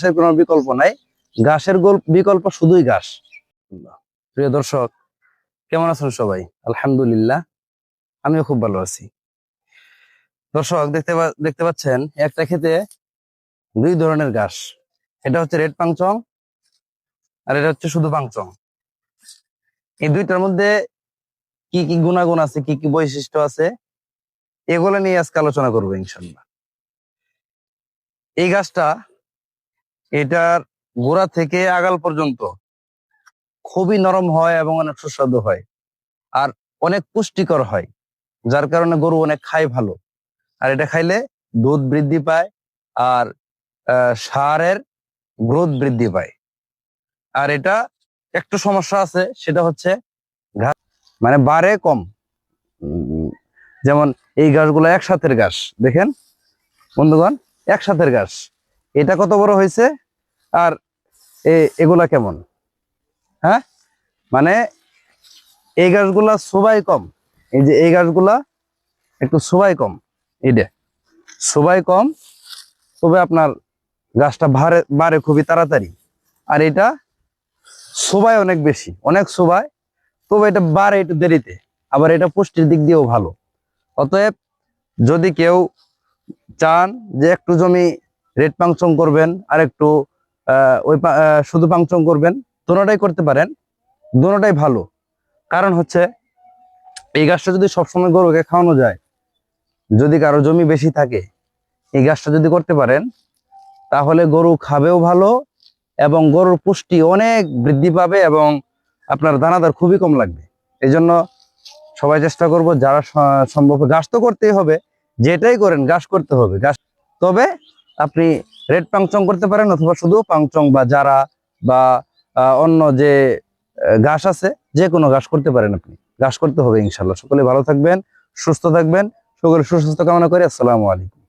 ঘাসের কোনো বিকল্প নাই। ঘাসের বিকল্প শুধুই ঘাস। প্রিয় দর্শক, কেমন আছেন সবাই? আলহামদুলিল্লাহ, আমিও খুব ভালো আছি। দর্শক, দেখতে দেখতে পাচ্ছেন, একটা খেতে দুই ধরনের ঘাস। এটা হচ্ছে রেড পাংচং আর এটা হচ্ছে শুধু পাংচং। এই দুইটার মধ্যে কি কি গুণাগুণ আছে, কি কি বৈশিষ্ট্য আছে, এগুলো নিয়ে আজকে আলোচনা করব ইনশাল্লাহ এই গাছটা এটার গোড়া থেকে আগাল পর্যন্ত খুবই নরম হয় এবং অনেক সুস্বাদু হয়। আর অনেক পুষ্টিকর হয়, যার কারণে গরু অনেক খায় ভালো। আর এটা খাইলে দুধ বৃদ্ধি পায় আর সারের গ্রোথ বৃদ্ধি পায়। আর এটা একটু সমস্যা আছে, সেটা হচ্ছে মানে বারে কম। যেমন এই গাছগুলো একসাথের গাছ, দেখেন বন্ধুগণ, একসাথের গাছ। এটা কত বড় হয়েছে? আর এগুলা কেমন? হ্যাঁ? মানে এই গাছগুলা সবাই কম। এই যে এই গাছগুলা একটু সবাই কম। এইটা সবাই কম, তবে আপনার গাছটা ভারে বাড়ে খুবই তাড়াতাড়ি। আর এটা সবাই অনেক বেশি, অনেক সবাই। তবে এটা বাড়ে একটু দেরিতে, আবার এটা পুষ্টির দিক দিয়েও ভালো। অতএব যদি কেউ চান যে একটু জমি রেড পাংচং করবেন আর একটু ওই শুধু পাংচং করবেন, দোনোটাই করতে পারেন, দোনোটাই ভালো। কারণ হচ্ছে, এই গাছটা যদি সবসময় গরুকে খাওয়ানো যায়, যদি কারও জমি বেশি থাকে, এই গাছটা যদি করতে পারেন, তাহলে গরু খাবেও ভালো এবং গরুর পুষ্টি অনেক বৃদ্ধি পাবে এবং আপনার দানাদার খুবই কম লাগবে। এই জন্য সবাই চেষ্টা করব, যারা সম্ভব, গাছ তো করতেই হবে, যেটাই করেন, গাছ করতে হবে। গাছ তবে আপনি রেড পাংচং করতে পারেন অথবা শুধু পাংচং বা যারা বা অন্য যে ঘাস আছে, যে কোনো ঘাস করতে পারেন আপনি। ঘাস করতে হবে ইনশাল্লাহ সকলে ভালো থাকবেন, সুস্থ থাকবেন, সকলে সুস্বাস্থ্য কামনা করি। আসসালামু আলাইকুম।